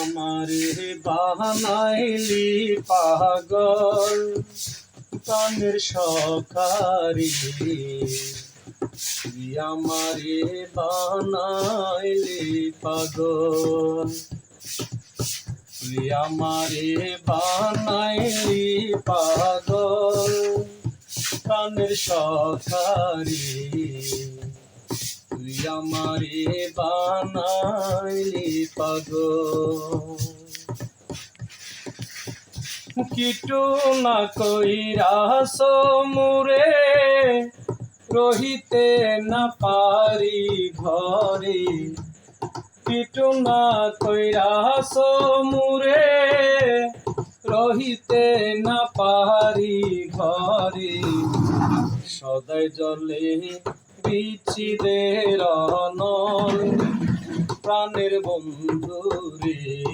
আমারে বানাইলি পাগল। প্রাণের সকারি আমারে বানাইলি পাগল। আমারে বানাইলি পাগল। প্রাণের সকারি তুই আমারে বানাইলি পাগল। কিটু না কইরা সমুরে রহিতে না পারি ঘরে। কিটু না কইরা সমুরে রহিতে না পারি ঘরে। সদাই জলে নল প্রাণের বন্ধু রে।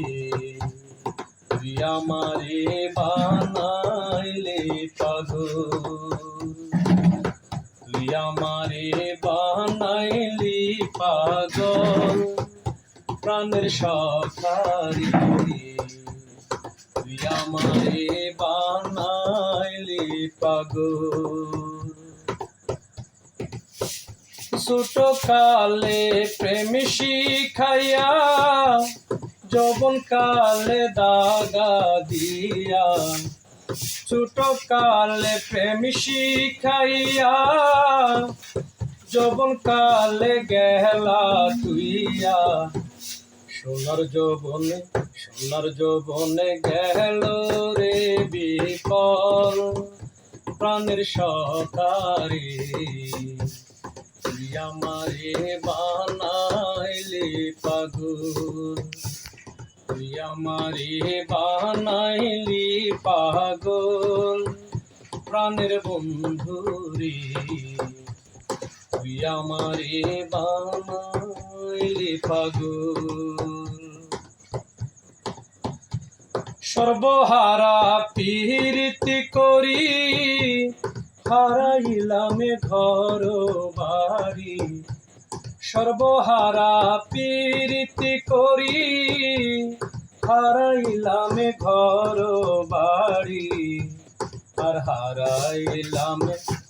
তুই আমারে বানাইলে পাগল। তুই আমারে বানাইলি পাগল। প্রাণের সখারি তুই আমারে বানাইলি পাগল। ছোট কালে প্রেম শিখাইয়া যৌবন কালে দাগা দিয়া। ছোট কালে প্রেম শিখাইয়া যৌবন কালে গেলা তুইয়া। সোনার যৌবনে সোনার যৌবনে গেল রে বিপল, প্রাণের সকারে আমারে বানাইলে পাগল। তুই আমারে বানাইলি পাগল। প্রাণের বন্ধু রে। তুই আমারে বানাইলি পাগল। সর্বহারা পীরিতি করি হারাইলামে ঘর বাড়ি সর্বহারা পীরিতি করি, হারাইলামে ঘর বাড়ি আর হারাইলাম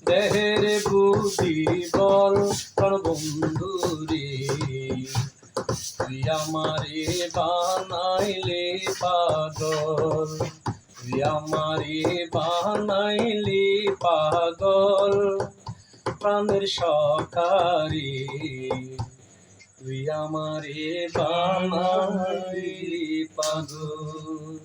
দেহের বুদ্ধি বল তোর বন্ধু রে তুই আমারে বানাইলে পাগল। আমারে বানাইলি পাগল প্রাণের সকারে তুই আমারে বানাইলি পাগল।